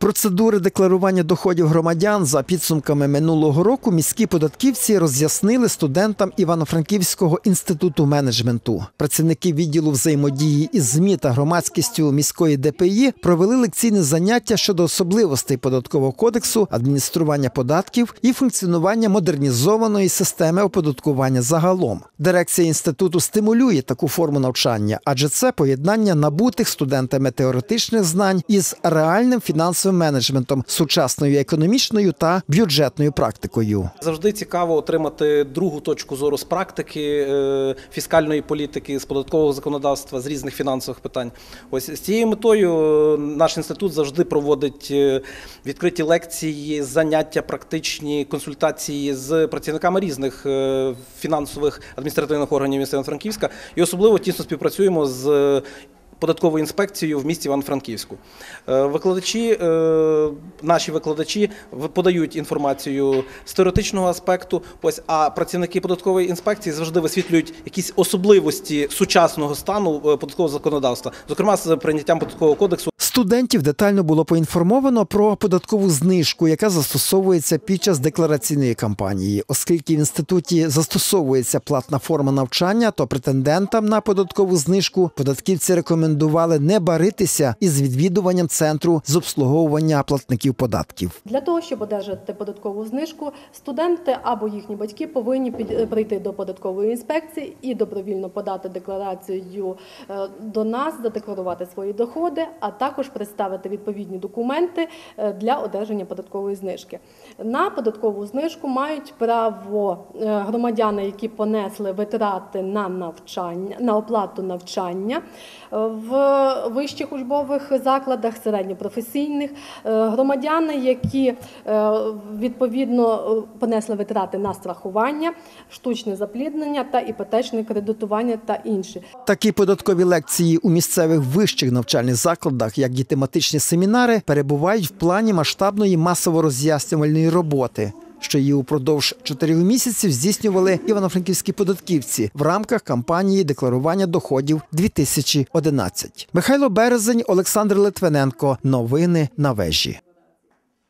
Процедури декларування доходів громадян за підсумками минулого року міські податківці роз'яснили студентам Івано-Франківського інституту менеджменту. Працівники відділу взаємодії із ЗМІ та громадськістю міської ДПІ провели лекційне заняття щодо особливостей податкового кодексу, адміністрування податків і функціонування модернізованої системи оподаткування загалом. Дирекція інституту стимулює таку форму навчання, адже це поєднання набутих студентами теоретичних знань із реальним фінансовим менеджментом, сучасною економічною та бюджетною практикою. Завжди цікаво отримати другу точку зору з практики е, фіскальної політики, з податкового законодавства, з різних фінансових питань. Ось з цією метою е, наш інститут завжди проводить е, відкриті лекції, заняття, практичні консультації з працівниками різних фінансових адміністративних органів міста Івано-Франківська і особливо тісно співпрацюємо з податковою інспекцією в місті Івано-Франківську. Е, Викладачі, е, наші викладачі подають інформацію з теоретичного аспекту, ось, а працівники податкової інспекції завжди висвітлюють якісь особливості сучасного стану е, податкового законодавства, зокрема з прийняттям податкового кодексу. Студентів детально було поінформовано про податкову знижку, яка застосовується під час деклараційної кампанії. Оскільки в інституті застосовується платна форма навчання, то претендентам на податкову знижку податківці рекомендували не баритися із відвідуванням центру з обслуговування платників податків. Для того, щоб одержати податкову знижку, студенти або їхні батьки повинні під- прийти до податкової інспекції і добровільно подати декларацію е, до нас, задекларувати свої доходи, а також представити відповідні документи е, для одержання податкової знижки. На податкову знижку мають право е, громадяни, які понесли витрати на навчання, на оплату навчання е, в вищих учбових закладах, середньопрофесійних, громадяни, які відповідно понесли витрати на страхування, штучне запліднення та іпотечне кредитування та інші. Такі податкові лекції у місцевих вищих навчальних закладах, як і тематичні семінари, перебувають в плані масштабної масово-роз'яснювальної роботи. Що її упродовж чотирьох місяців здійснювали івано-франківські податківці в рамках кампанії декларування доходів 2011. Михайло Березень, Олександр Литвиненко. Новини на вежі.